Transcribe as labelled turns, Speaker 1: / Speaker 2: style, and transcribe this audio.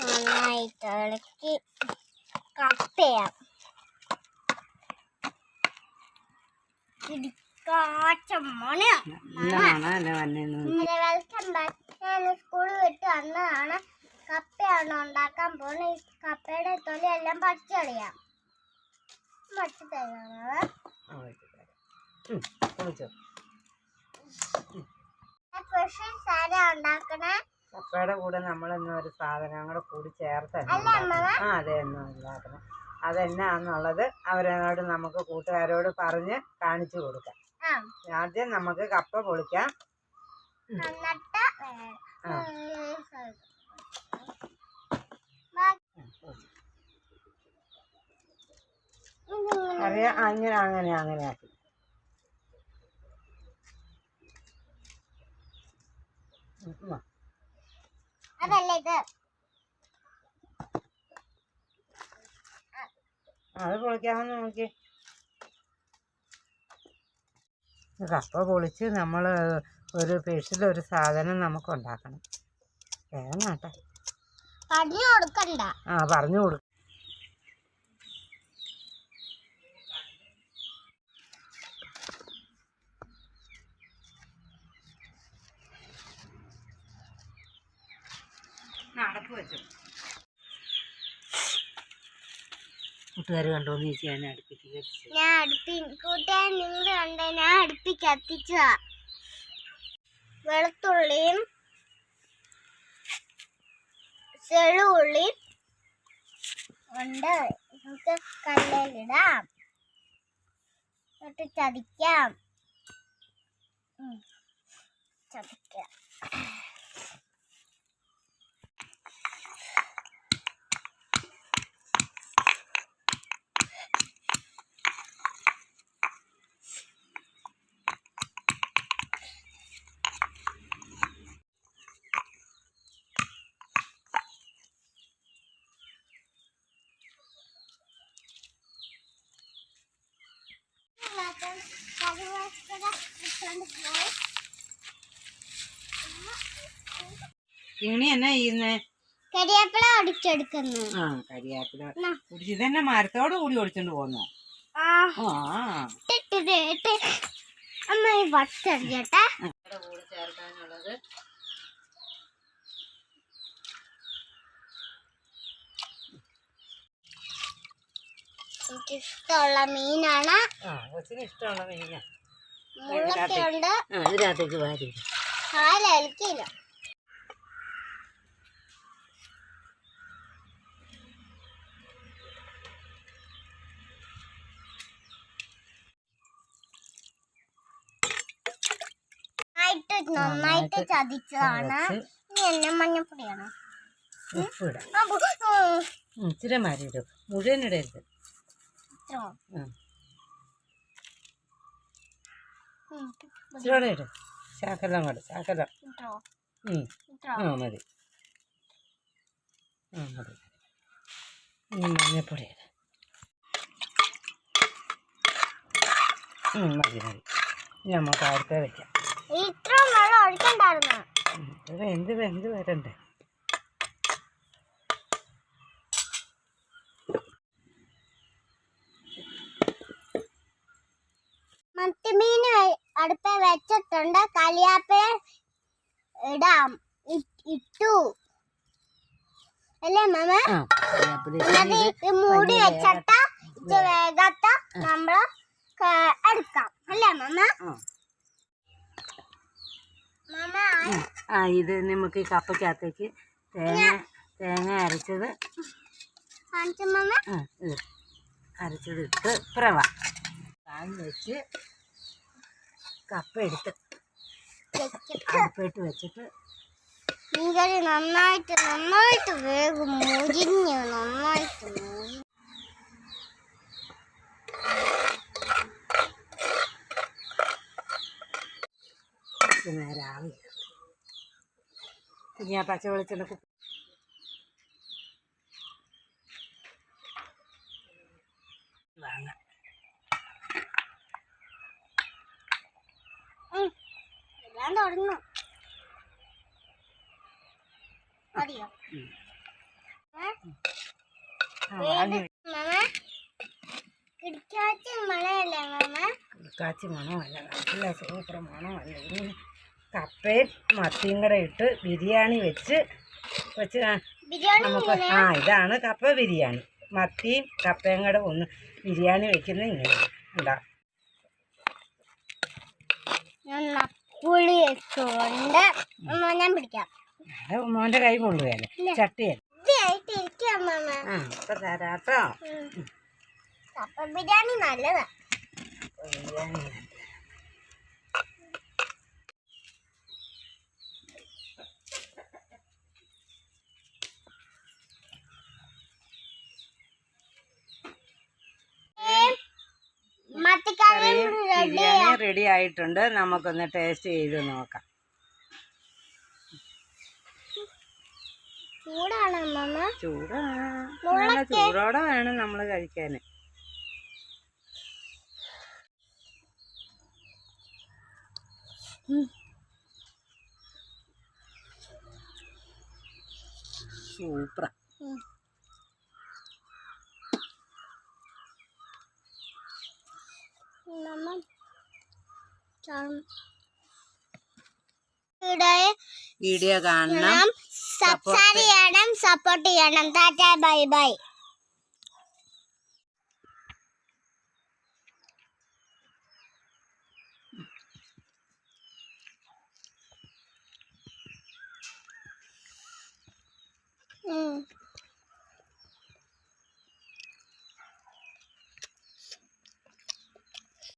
Speaker 1: നന്നായിട്ട് ഇളക്കി കട്ട് ചെയ്യാം. സ്കൂളിൽ വിട്ട് വന്നതാണ്. കപ്പയാണ് ഉണ്ടാക്കാൻ പോകുന്നത് ഈ കപ്പയുടെ തൊലി എല്ലാം പച്ചറിയാം മറ്റു തരുന്നത്
Speaker 2: കുളിച്ചോ
Speaker 1: സാര ഉണ്ടാക്കണേ.
Speaker 2: കപ്പയുടെ കൂടെ നമ്മൾ ഇന്ന് ഒരു സാധനം കൂടെ കൂടി ചേർത്ത്. ആ അതെ എന്നും ഉണ്ടാക്കണം. അതെന്നാന്നുള്ളത് അവരോട് നമുക്ക് കൂട്ടുകാരോട് പറഞ്ഞ് കാണിച്ചു കൊടുക്കാം. ആദ്യം നമുക്ക് കപ്പ പൊളിക്കാം. അറിയാം. അങ്ങനെ അങ്ങനെ അങ്ങനെ ആക്കി. അത് പൊളിക്കാമെന്ന് നോക്കി. കപ്പ പൊളിച്ച് നമ്മൾ ഒരു സ്പെഷ്യൽ ഒരു സാധനം നമുക്ക് ഉണ്ടാക്കണം വേഗം കേട്ടെ
Speaker 1: പറഞ്ഞു കൊടുക്കണ്ട.
Speaker 2: ആ പറഞ്ഞു കൊടുക്ക നടപ്പ് വെച്ചു. കൂട്ടുകാർ കണ്ടോന്ന് ചോദിച്ചു ഞാൻ അടുപ്പിച്ച്
Speaker 1: ഞാൻ അടുപ്പി കൂട്ടുകാരൻ നിങ്ങൾ കണ്ട? ഞാൻ അടുപ്പി കത്തിച്ചതാ. വെളുത്തുള്ളിയും ചെളുള്ളിയും ഉണ്ട്. നമുക്ക് കല്ലിലിടാം എന്നിട്ട് ചതിക്കാം. ചതിക്കാം.
Speaker 2: കിണി എന്നാ ചെയ്യുന്നേ?
Speaker 1: കരിയാപ്പിള ഒടിച്ചെടുക്കുന്നു.
Speaker 2: ആ
Speaker 1: കരിയാപ്പിള.
Speaker 2: ഒടിച്ച് ഇതന്നെ മരത്തോട് കൂടി ഒടിച്ചോണ്ട് പോന്നു?
Speaker 1: അമ്മ വട്ടറിയട്ടെ
Speaker 2: കൂടെ ചേർക്കാനുള്ളത്
Speaker 1: എനിക്ക് ഇഷ്ടമുള്ള മീനാണ്
Speaker 2: കൊച്ചിന് ഇഷ്ടമുള്ള ഇതിനകത്തേക്ക് വാരി
Speaker 1: കാലലിക്കില്ല നന്നായിട്ട് ചതിച്ചതാണ്. ഇനി എന്നെ മഞ്ഞപ്പൊടിയാണ്?
Speaker 2: ഇച്ചിരി മാറി മുഴുവൻ ഇടരുത്.
Speaker 1: ഇത്രോ?
Speaker 2: ഉം.
Speaker 1: ഉം.
Speaker 2: ഇച്ചിരി ഇടും ശാക്കെല്ലാം കൂടെ ശാക്കെല്ലാം
Speaker 1: ഇത്രോ?
Speaker 2: ഉം.
Speaker 1: ഇത്രോ?
Speaker 2: ആ മതി ആ മതി ഇനി മഞ്ഞപ്പൊടി ഇടാം മതി മതി നമുക്ക് അടുത്ത വയ്ക്കാം
Speaker 1: ഇത്ര വെള്ളം ഒഴിക്കണ്ടായിരുന്നു
Speaker 2: ഉം, ഇത് വെന്ത് വെന്ത് വരണ്ടേ
Speaker 1: മത്തിമീൻ അടുപ്പ വെച്ചിട്ടുണ്ട്. കലിയാപ്പ ഇടാം. ഇട്ടു. അല്ലേ മാമ? എന്നിട്ട് മൂടി വെച്ചിട്ട് ഇത് വേഗത്ത് നമ്മൾ എടുക്കാം. അല്ലേ മാമ?
Speaker 2: ആ. ഇത് നമുക്ക് ഈ കപ്പയ്ക്കകത്തേക്ക് തേങ്ങ തേങ്ങ അരച്ചത് അരച്ചത് ഇട്ട് പ്രവ. പാൻ വെച്ച് കപ്പ എടുത്ത്
Speaker 1: കപ്പിട്ട്
Speaker 2: അടുപ്പിട്ട് വെച്ചിട്ട്
Speaker 1: മീൻകറി നന്നായിട്ട് നന്നായിട്ട് വേഗം മുരിഞ്ഞ് നന്നായിട്ട് മുരിഞ്ഞ്.
Speaker 2: നേരം ആവി പിന്നെ ആ പച്ച വെളിച്ചെണ്ണ
Speaker 1: എല്ലാം തുടങ്ങും മതിയോ? മാമ? കിടക്കാച്ച മഴയല്ലേ
Speaker 2: കാച്ചി മണമല്ല നല്ല സൂപ്പർ മണമല്ല. ഇനി കപ്പയും മത്തിയും കൂടെ ഇട്ട് ബിരിയാണി വെച്ച് വെച്ച് നമുക്ക് ആ ഇതാണ് കപ്പ ബിരിയാണി. മത്തിയും കപ്പയും കൂടെ ഒന്ന് ബിരിയാണി വെക്കുന്നത് ഇങ്ങനെ ഉണ്ടാ
Speaker 1: ഞാൻ പുളി വെച്ചുകൊണ്ട് ഞാൻ പിടിക്കാം.
Speaker 2: അത് മോന്റെ കൈ കൊള്ളുകയല്ലേ. ചട്ടിയല്ലേ? ആ ഇപ്പൊ തരാട്ടോ.
Speaker 1: കപ്പ ബിരിയാണി നല്ലതാ.
Speaker 2: ബിരിയാണി
Speaker 1: മത്തിക്കറി
Speaker 2: ബിരിയാണി റെഡി ആയിട്ടുണ്ട് നമുക്കൊന്ന് ടേസ്റ്റ് ചെയ്ത് നോക്കാം.
Speaker 1: ചൂടാണ്
Speaker 2: ചൂടോടെ വേണം നമ്മൾ കഴിക്കാൻ. സൂപ്പറാ. വീഡിയോ കാണണം.
Speaker 1: സബ്സ്ക്രൈബ് ചെയ്യണം സപ്പോർട്ട് ചെയ്യണം. Tata bye bye.